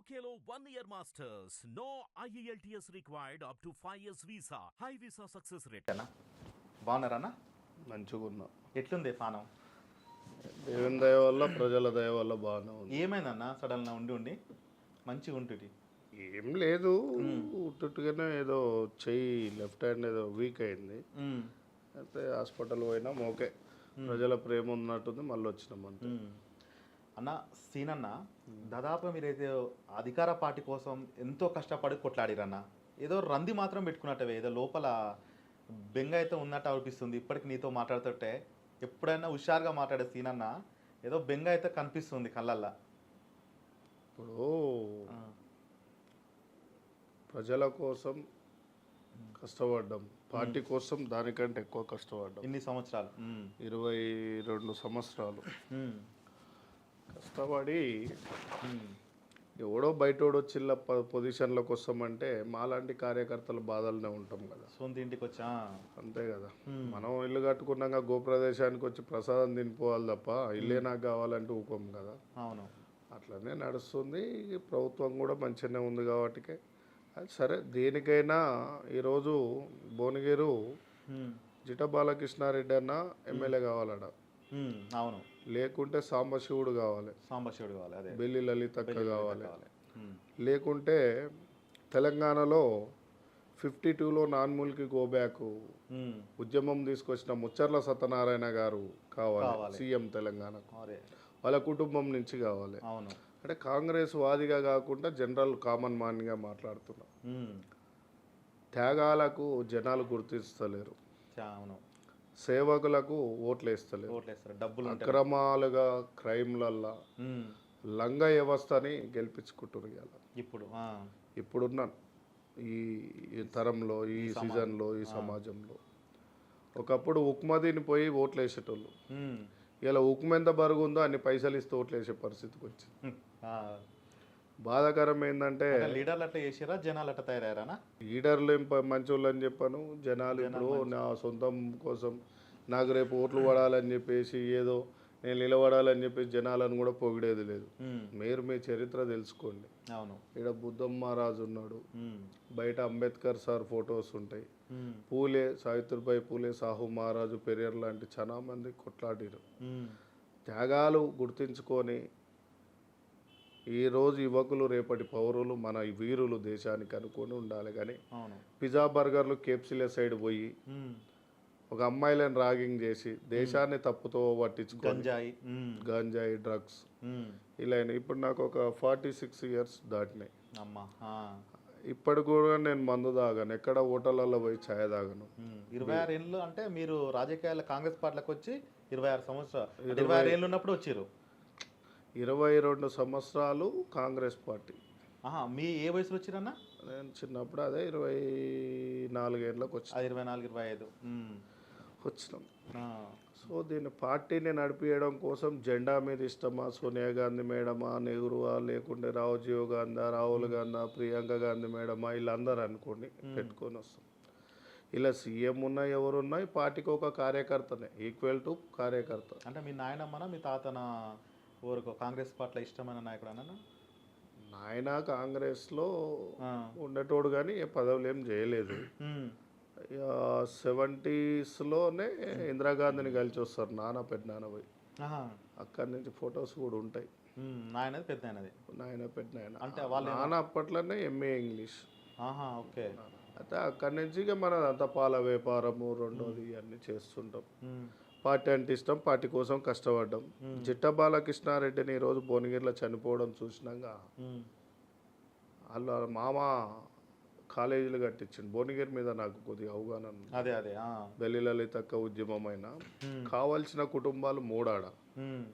One year masters. No E IELTS required up to 5 years visa. High visa success rate. అన్న బాగున్నారా అన్న? మంచిగా ఉన్నా. ఎట్లుంది పానం? దేవుని దయ వల్ల ప్రజల దయ వల్ల బాగానే ఉంది. ఏమైందన్న? సడన్గా ఉండి ఉండి? మంచిగా ఉంటుంది. ఏం లేదు. ఉట్టుగానే ఏదో చెయ్యి లెఫ్ట్ హ్యాండ్ ఏదో వీక్ అయింది. అయితే హాస్పిటల్ పోయినాం ఓకే. ప్రజల ప్రేమ ఉన్నట్టుంది మళ్ళీ వచ్చినాం అంతే అన్న సీన్ అన్న దాదాపు మీరైతే అధికార పార్టీ కోసం ఎంతో కష్టపడి కొట్లాడిరన్న. ఏదో రంది మాత్రం పెట్టుకున్నట్టవే ఏదో లోపల బెంగ అయితే ఉన్నట్టు అనిపిస్తుంది. ఇప్పటికి నీతో మాట్లాడుతుంటే ఎప్పుడైనా హుషారుగా మాట్లాడే సీన్ అన్న ఏదో బెంగ అయితే కనిపిస్తుంది కళ్ళల్లా. ఇప్పుడు ప్రజల కోసం కష్టపడ్డాం. పార్టీ కోసం దానికంటే ఎక్కువ కష్టపడ్డాం. ఇన్ని సంవత్సరాలు. ఇరవై రెండు సంవత్సరాలు. కష్టపడి. ఎవడో బయటోడు చిల్ల పొజిషన్లకు వస్తామంటే మాలాంటి కార్యకర్తల బాధలనే ఉంటాం కదా. సొంత ఇంటికి వచ్చా? అంతే కదా. మనం ఇల్లు కట్టుకున్నాక గోప్రదేశానికి వచ్చి ప్రసాదం తినిపోవాలి తప్ప ఇల్లే నాకు కావాలంటే ఊపం కదా. అవును. అట్లనే నడుస్తుంది. ప్రభుత్వం కూడా మంచిగానే ఉంది కాబట్టి సరే దేనికైనా ఈరోజు భువనగిరు. జిట బాలకృష్ణారెడ్డి అన్న ఎమ్మెల్యే కావాలడ. అవును. లేకుంటే సాంబశివుడు కావాలి. సాంబశివుడు కావాలి అదే. బెల్లి లలితక్క కావాలి. లేకుంటే తెలంగాణలో ఫిఫ్టీ టూలో నాన్మూల్కి గో బ్యాక్ ఉమ్. ఉద్యమం తీసుకొచ్చిన ముచ్చర్ల సత్యనారాయణ గారు కావాలి. సీఎం తెలంగాణకు. అదే. వాళ్ళ కుటుంబం నుంచి కావాలి. అవును. అంటే కాంగ్రెస్ వాదిగా కాకుండా జనరల్ కామన్ మ్యాన్గా మాట్లాడుతున్నాం. త్యాగాలకు జనాలు గుర్తిస్తలేరు. అవును. సేవకులకు ఓట్లు వేస్తలేరు ఓట్లు వేస్తారు డబ్బులు అక్రమాలుగా క్రైమ్లల్లా ఉమ్. లంగ వ్యవస్థని గెలిపించుకుంటున్నారు ఇవాళ ఇప్పుడు. ఇప్పుడున్న ఈ తరంలో ఈ సీజన్లో ఈ సమాజంలో. ఒకప్పుడు ఉక్మదిని పోయి ఓట్లు వేసేటోళ్ళు. ఇలా ఉక్మ ఎంత బరుగు ఉందో అన్ని పైసలు ఇస్తే ఓట్లు వేసే పరిస్థితికి వచ్చింది. బాధాకరం ఏంటంటే లీడర్లు అట్లా చేసిరా జనాలు అట్లా తయారయ్యారా లీడర్లు ఏం మంచోళ్ళు అని చెప్పాను జనాలు ఇప్పుడు నా సొంతం కోసం నాకు రేపు ఓట్లు పడాలని చెప్పేసి ఏదో నేను నిలబడాలని చెప్పేసి జనాలను కూడా పొగిడేది లేదు. మీరు మీ చరిత్ర తెలుసుకోండి అవును ఇక్కడ బుద్ధమ్మ రాజు ఉన్నాడు. బయట అంబేద్కర్ సార్ ఫొటోస్ ఉంటాయి. పూలే సావిత్రిబాయి పూలే సాహు మహారాజు పెరియర్ లాంటి చాలా మంది కొట్లాడిరు. త్యాగాలు గుర్తించుకొని ఈరోజు యువకులు రేపటి పౌరులు మన వీరులు దేశానికి అనుకొని ఉండాలి కానీ పిజ్జా బర్గర్లు కేప్సిలే సైడ్ పోయి. ఒక అమ్మాయిలను రాగింగ్ చేసి దేశాన్ని తప్పుతో పట్టించుకొని గంజాయి. గంజాయి డ్రగ్స్. ఇలా. ఇప్పుడు నాకు ఒక ఫార్టీ సిక్స్ ఇయర్స్ దాటినాయి. ఇప్పటి కూడా నేను మందు తాగాను ఎక్కడ హోటళ్ళల్లో పోయి ఛాయ్ తాగను. ఇరవై ఆరు ఏళ్ళు అంటే మీరు రాజకీయాల కాంగ్రెస్ పార్టీలకు వచ్చి ఇరవై ఆరు సంవత్సరాలు ఇరవై ఆరు ఏళ్ళు ఉన్నప్పుడు వచ్చారు ఇరవై రెండు సంవత్సరాలు కాంగ్రెస్ పార్టీ. ఆహా మీ ఏ వయసులో వచ్చిరన్నా? నేను చిన్నప్పుడు అదే ఇరవై నాలుగేళ్ళకి వచ్చి ఇరవై నాలుగు ఇరవై ఐదు. వచ్చినాం. సో దీన్ని పార్టీని నడిపించడం కోసం జెండా మీద ఇష్టమా? సోనియా గాంధీ మేడమా? నెహ్రూవా లేకుంటే రావుజీవ్ గాంధీ రాహుల్ గాంధీ ప్రియాంక గాంధీ మేడమా? వీళ్ళందరూ అనుకోండి పెట్టుకొని వస్తాం. ఇలా సీఎం ఉన్నా ఎవరున్నా పార్టీకి ఒక కార్యకర్తనే ఈక్వల్ టు కార్యకర్త. అంటే మీ నాయనమ్మన మీ తాతన? ఊరుకో కాంగ్రెస్ పార్టీలో ఇష్టమైన నాయకుడు అన్న నాయన కాంగ్రెస్లో ఉండేటోడు కానీ ఏ పదవులు ఏం చేయలేదు. సెవెంటీస్లోనే ఇందిరాగాంధీని కలిసి వస్తారు నాన్న పెద్ద నాన్న పోయి. అక్కడి నుంచి ఫొటోస్ కూడా ఉంటాయి. పెద్ద ఆయనది నాయన పెద్ద నాయన. అంటే వాళ్ళు నాన్న అప్పట్లోనే ఎంఏ ఇంగ్లీష్. ఓకే. అయితే అక్కడి నుంచి ఇక మన అంత పాల వ్యాపారము రెండోది ఇవన్నీ చేస్తుంటాం. పార్టీ అంటే ఇష్టం పార్టీ కోసం కష్టపడ్డాం జిట్ట బాలకృష్ణారెడ్డిని ఈరోజు భువనగిరిలో చనిపోవడం చూసినాక. వాళ్ళ మామ కాలేజీలు కట్టించిండు భువనగిరి మీద నాకు కొద్దిగా అవగాహన. అదే అదే. బెల్లి లలితక్క ఉద్యమమైన. కావాల్సిన కుటుంబాలు మూడాడ.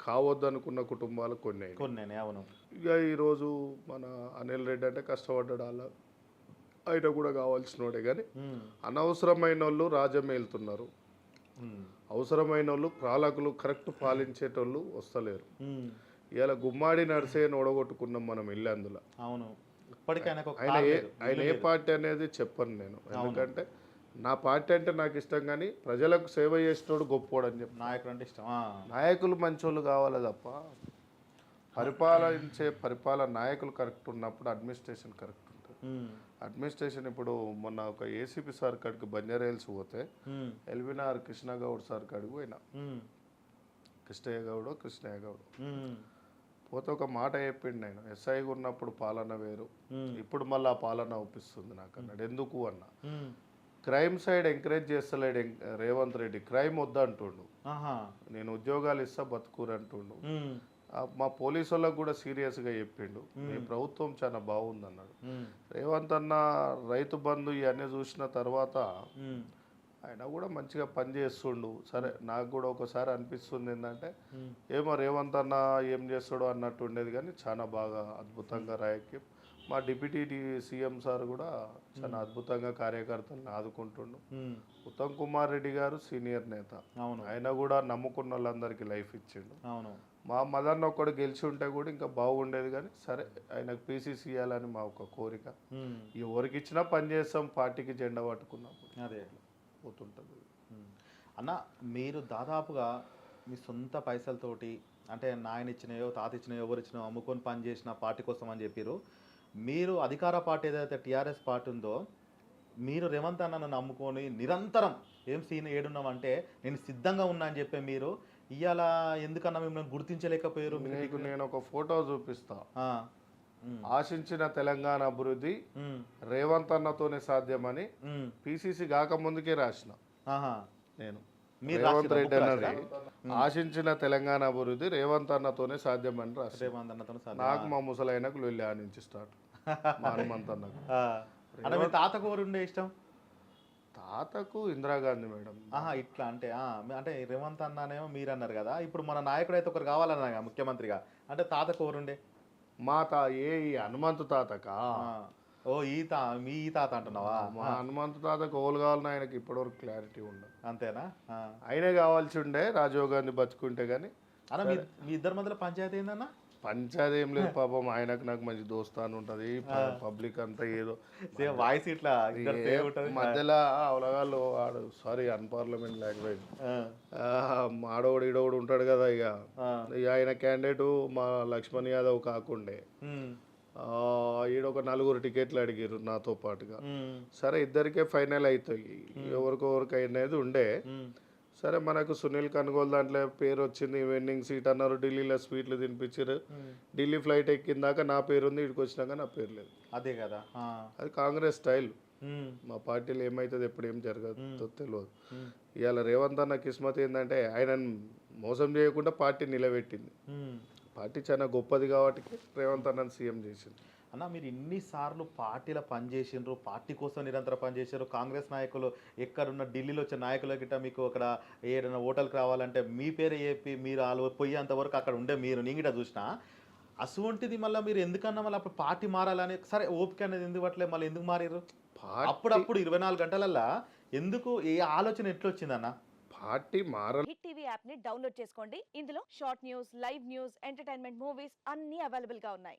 కావద్దనుకున్న కుటుంబాలు కొన్ని. కొన్ని అవును ఇక ఈరోజు మన అనిల్ రెడ్డి అంటే కష్టపడ్డాడు అలా ఆయన కూడా కావాల్సినోడే కానీ ఉమ్. అనవసరమైన వాళ్ళు రాజ్యం వెళ్తున్నారు. అవసరమైన వాళ్ళు పాలకులు కరెక్ట్ పాలించేటోళ్ళు వస్తలేరు. ఇలా గుమ్మాడి నడిసే ఓడగొట్టుకున్నాం మనం ఇల్లు అందులో. అవును. ఆయన ఏ. ఆయన ఏ పార్టీ అనేది చెప్పను నేను. ఎందుకంటే నా పార్టీ అంటే నాకు ఇష్టం కానీ ప్రజలకు సేవ చేసినోడు గొప్పోడు అని చెప్పి నాయకుడు అంటే ఇష్టం. నాయకులు మంచోళ్ళు కావాలి తప్ప? పరిపాలించే పరిపాలన నాయకులు కరెక్ట్ ఉన్నప్పుడు అడ్మినిస్ట్రేషన్ కరెక్ట్ అడ్మినిస్ట్రేషన్ ఇప్పుడు మొన్న ఒక ఏసీపీ సార్ కాడికి బంజారాయిల్స్ పోతే ఉమ్, ఎల్వినార్ కృష్ణగౌడ్ సార్ కాడికి పోయినా. ఉమ్, కృష్ణయ్య గౌడ్ కృష్ణయ్య గౌడ్. పోతే ఒక మాట చెప్పిండు నేను ఎస్ఐగా ఉన్నప్పుడు పాలన వేరు. ఇప్పుడు మళ్ళీ ఆ పాలన ఒప్పిస్తుంది నాకు అన్నాడు. ఎందుకు అన్న. క్రైమ్ సైడ్ ఎంకరేజ్ చేస్తలేడు రేవంత్ రెడ్డి. క్రైమ్ వద్దంటుండు. నేను ఉద్యోగాలు ఇస్తా బతుకురు అంటుండు మా పోలీసు వాళ్ళకు కూడా సీరియస్గా చెప్పిండు. మీ ప్రభుత్వం చాలా బాగుంది అన్నాడు రేవంత్ అన్న రైతు బంధు ఇవన్నీ చూసిన తర్వాత ఆయన కూడా మంచిగా పని చేస్తుండు. సరే నాకు కూడా ఒకసారి అనిపిస్తుంది ఏంటంటే. ఏమో రేవంత్ అన్న ఏం చేస్తాడో అన్నట్టు ఉండేది కానీ చాలా బాగా అద్భుతంగా రాయకి మా డిప్యూటీ సీఎం సార్ కూడా చాలా అద్భుతంగా కార్యకర్తలను ఆదుకుంటుండు. ఉత్తమ్ కుమార్ రెడ్డి గారు సీనియర్ నేత. అవును. ఆయన కూడా నమ్ముకున్న వాళ్ళందరికీ లైఫ్ ఇచ్చిండు. అవును. మా మదన్ ఒక్కడు గెలిచి ఉంటే కూడా ఇంకా బాగుండేది కానీ సరే ఆయనకు పీసీసీ ఇవ్వాలని మా ఒక కోరిక. ఎవరికి ఇచ్చినా పని చేస్తాం పార్టీకి జెండా పట్టుకున్నప్పుడు అదే. పోతుంటుంది. అన్న మీరు దాదాపుగా మీ సొంత పైసలతోటి అంటే నాయన ఇచ్చినాయో తాత ఇచ్చినాయో ఎవరు ఇచ్చినాయో అమ్ముకొని పని చేసిన పార్టీ కోసం అని చెప్పారు మీరు అధికార పార్టీ ఏదైతే టీఆర్ఎస్ పార్టీ ఉందో మీరు రేవంత్ అన్నను నమ్ముకొని నిరంతరం ఏం సీన్ ఏడున్నామంటే నేను సిద్ధంగా ఉన్నా అని చెప్పే మీరు ఇవాళ ఎందుకన్నా మిమ్మల్ని గుర్తించలేకపోయారు? మీకు నేను ఒక ఫోటో చూపిస్తా. ఆశించిన తెలంగాణ అభివృద్ధి రేవంత్ అన్నతోనే సాధ్యమని పిసిసి కాకముందుకే రాసిన ఆహా. నేను. రేవంత్? రెడ్డి అన్నది? ఆశించిన తెలంగాణ అభివృద్ధి రేవంత్ అన్నతోనే సాధ్యమని రాసిన రేవంత్ అన్నతో సాధ్యం. నాకు మా ముసలైనకు ఆ నుంచి స్టార్ట్ మా హనుమంత్ అన్నకు. అన్న మీ తాతకు ఎవరు ఉండే ఇష్టం తాతకు ఇందిరాగాంధీ మేడం ఆహా ఇట్లా అంటే అంటే రేవంత్ అన్నానేమో మీరు అన్నారు కదా ఇప్పుడు మన నాయకుడు అయితే ఒకరు కావాలన్నా ముఖ్యమంత్రిగా అంటే తాతకు ఎవరుండే మా తా ఏ హనుమంతు తాతకా. ఓ ఈ తా మీ ఈ తాత అంటున్నావా? మా హనుమంతు తాతకు ఓలు కావాలని ఆయనకి ఇప్పటివరకు క్లారిటీ ఉండదు. అంతేనా. ఆయనే కావాల్సి ఉండే రాజీవ్ గాంధీ బతుకుంటే కానీ అన్న మీ మీ ఇద్దరి మధ్యలో పంచాయతీ ఏందన్న? పంచాయతీ ఏం లేదు పాపం. ఆయనకు నాకు మంచి దోస్తాను ఉంటది పబ్లిక్ అంతా ఏదో వాయిస్ ఇట్లా మధ్యలో అవలగాళ్ళు వాడు సారీ అన్పార్లమెంట్ లాంగ్వేజ్ ఆ, మాడోడు ఈడోడు ఉంటాడు కదా ఇక. ఆయన క్యాండిడేట్ మా లక్ష్మణ్ యాదవ్ కాకుండే. ఒక నలుగురు టికెట్లు అడిగారు నాతో పాటుగా. సరే ఇద్దరికే ఫైనల్ అవుతాయి ఎవరికొవరికి అనేది ఉండే. సరే మనకు సునీల్ కనుగోలు దాంట్లో పేరు వచ్చింది వెండింగ్ సీట్ అన్నారు ఢిల్లీలో స్వీట్లు తినిపించారు. ఢిల్లీ ఫ్లైట్ ఎక్కిందాక నా పేరు ఉంది ఇక్కడికి వచ్చినాక నా పేరు లేదు. అదే కదా. అది కాంగ్రెస్ స్టైల్. మా పార్టీలో ఏమవుతుంది ఎప్పుడు ఏం జరగదు తెలియదు ఇవాళ రేవంత్ అన్న కిస్మత్ ఏంటంటే ఆయన మోసం చేయకుండా పార్టీ నిలబెట్టింది. పార్టీ చాలా గొప్పది కాబట్టి రేవంత్ అన్నని సీఎం చేసింది. అన్న మీరు ఇన్నిసార్లు పార్టీలో పనిచేసిండ్రు? పార్టీ కోసం నిరంతరం పనిచేసారు కాంగ్రెస్ నాయకులు ఎక్కడున్న ఢిల్లీలో వచ్చే నాయకుల గిట్ట మీకు అక్కడ ఏదైనా ఓటర్కి రావాలంటే మీ పేరు చెప్పి మీరు వాళ్ళు పోయేంత వరకు అక్కడ ఉండే మీరు. నేను గిట్ట చూసిన అటువంటిది మళ్ళీ మీరు ఎందుకన్నా మళ్ళీ అప్పుడు పార్టీ మారాలని? సరే ఓపిక అనేది ఎందుకు పట్టలే? మళ్ళీ ఎందుకు మారారు అప్పుడప్పుడు ఇరవై నాలుగు గంటలల్లా ఎందుకు ఏ ఆలోచన ఎట్లా వచ్చిందన్న పార్టీ మార హిట్ టీవీ యాప్ని డౌన్లోడ్ చేసుకోండి. ఇందులో short news live news entertainment movies అన్ని అవైలబుల్గా ఉన్నాయి.